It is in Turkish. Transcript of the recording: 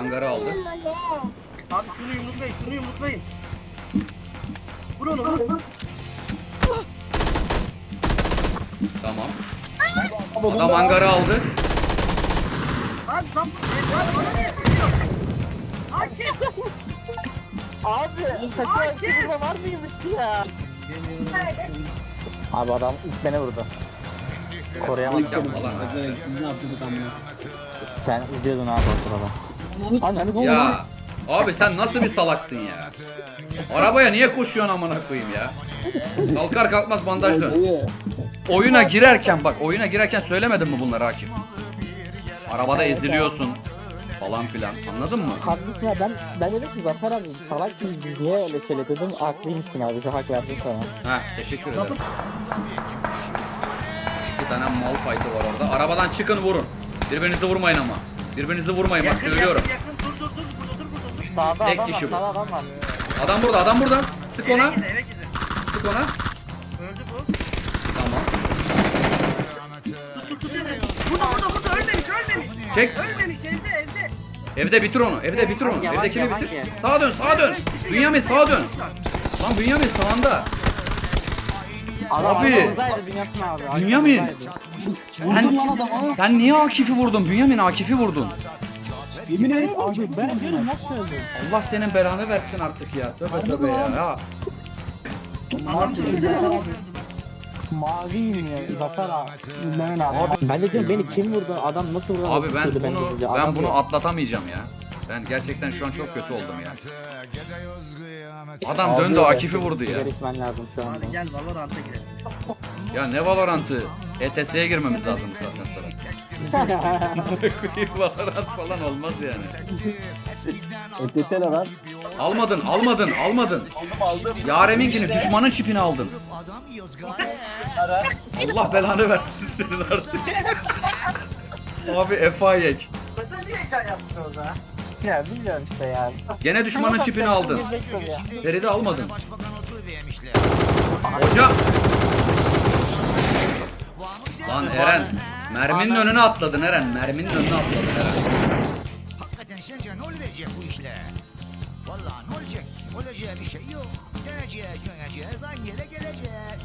hangarı aldı. Abi şunu yumruklayın, şunu yumruklayın. Vur onu vur. Tamam. Adam hangarı aldı. Abi tam... Abi bana niye sıkıyor? Akif! Abi takı Akif! burada var mıymış ya? Abi adam ilk beni vurdu. Koruyamadım. Yapma lan. Ne yapıyorduk amına? Sen izliyordun abi o sırada. Ananı Ya abi sen nasıl bir salaksın ya? Arabaya niye koşuyorsun amına koyayım ya? Kalkar kalkmaz bandaj dön. Dayı. Oyuna girerken bak oyuna girerken söylemedim mi bunları Akif? Arabada eziliyorsun falan filan anladın mı? Haklısın ya ben, ben dedim ki Zafer abi salak mıyız biz niye öyle söyle dedim haklıymışsın abi şu hak verdim sana. Heh teşekkür ederim. Bir tane mal fight'ı var orada. Arabadan çıkın vurun. Birbirinizi vurmayın ama. Birbirinizi vurmayın bak Yakın, söylüyorum. yakın, yakın. Dur, dur, dur, burada, dur, burada, dur. Sağda Tek adam kişi var bu. sağda adam var. Adam burada adam burada. Sık ona. Gidin, eve gidin. Sık ona. Öldü bu. Tamam. Tut, tut, tut. Burada, burada, burada. Ölmemiş, ölmemiş. Çek. Ölmemiş, evde, evde. Evde bitir onu. Evde bitir onu. Yavaş, Evdekini yavaş bitir. ye. Sağa dön sağa dön. Bünyamin sağa dön. Lan Bünyamin sağında. Abi. Bünyamin abi. Bünyamin. arkamızdaydı. Sen, sen niye Akif'i vurdun? Bünyamin Akif'i vurdun. Yemin ederim abi ben diyorum nasıl öldüm? Allah senin belanı versin artık ya. Tövbe tövbe ya. ya. Maviyim ya Zafer abi. Ben abi. Ben de diyorum beni kim vurdu adam nasıl vurdu? Abi ben bunu ben bunu atlatamayacağım ya. Ben gerçekten şu an çok kötü oldum ya. Adam abi döndü Akif'i vurdu ya. sigara içmen lazım şu anda. Hadi gel Valorant'a girelim. Ya ne Valorant'ı? ETS'ye girmemiz lazım saatten sonra. Valorant falan olmaz yani. Ötesene lan. Almadın, almadın, almadın. Yareminkini, düşmanın çipini aldın. Allah belanı versin senin artık. Abi Efa yek. Mesela niye heyecan yaptın orada? Ya bilmiyorum işte ya. Gene düşmanın çipini aldın. Girecektim ya. Feride almadın. Hoca. Lan Eren. Merminin önüne atladın Eren. Merminin önüne atladın Eren. Hakikaten sence ne olacak bu işler? Vallahi ne olacak? Olacağı bir şey yok. Döneceğiz, döneceğiz, lan yere geleceğiz.